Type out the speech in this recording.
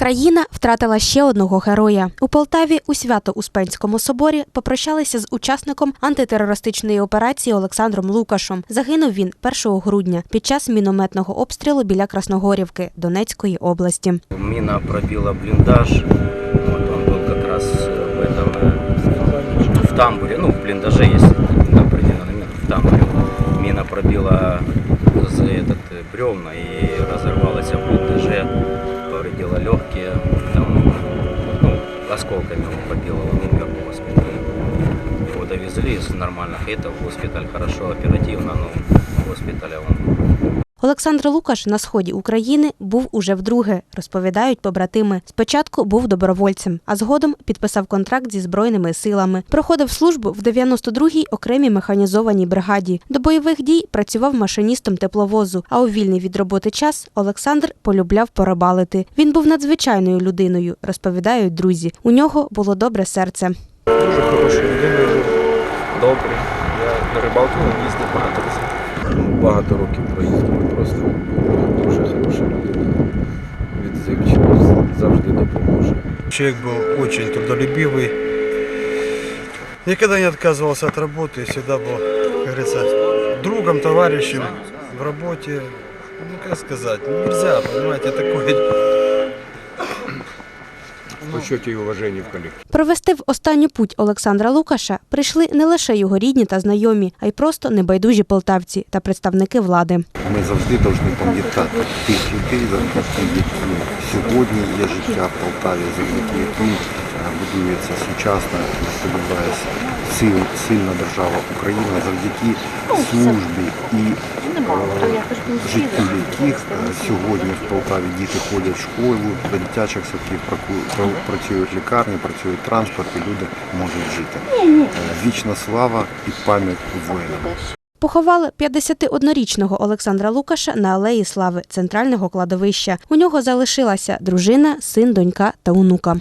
Країна втратила ще одного героя. У Полтаві у Свято-Успенському соборі попрощалися з учасником антитерористичної операції Олександром Лукашем. Загинув він 1 грудня під час мінометного обстрілу біля Красногорівки Донецької області. Мина пробила блиндаж. Вот он был как раз э, в этом э, в тамбуре. Ну, в блиндаже есть определенный мина в тамбуре. Мина пробила за этот э, бревна и разорвалась в блиндаже, повредила легкие, там, ну, осколками его побило, он умер в госпитале. Его довезли из нормальных это в госпиталь хорошо, оперативно, но он Олександр Лукаш на сході України був уже вдруге, розповідають побратими. Спочатку був добровольцем, а згодом підписав контракт зі збройними силами. Проходив службу в 92-й окремій механізованій бригаді. До бойових дій працював машиністом тепловозу. А у вільний від роботи час Олександр полюбляв порибалити. Він був надзвичайною людиною, розповідають друзі. У нього було добре серце. Дуже хорошою людиною був, добрий. Я на рибалку їздив багато. Багато років проїздили, просто дуже хороша людина. Відзивчива, завжди допоможе. Человек был очень трудолюбивый. Никогда не отказывался от работы, всегда был, как говорится, другом, товарищем в работе. Ну, как сказать, ну, нельзя, понимаете, такое почеті і уваженні в колективі. Провести в останню путь Олександра Лукаша прийшли не лише його рідні та знайомі, а й просто небайдужі полтавці та представники влади. Ми завжди повинні пам'ятати тих людей, які сьогодні є життя в Полтаві, завдяки яким е, будується сучасна, сподіваюся, сильна держава Україна, завдяки службі і е, життю яких е, сьогодні в Полтаві діти ходять в школу, до дитячих садків працюють лікарні, працюють транспорт і люди можуть жити. Е, Вічна слава і пам'ять воїнам. Поховали 51-річного Олександра Лукаша на алеї Слави центрального кладовища. У нього залишилася дружина, син, донька та онука.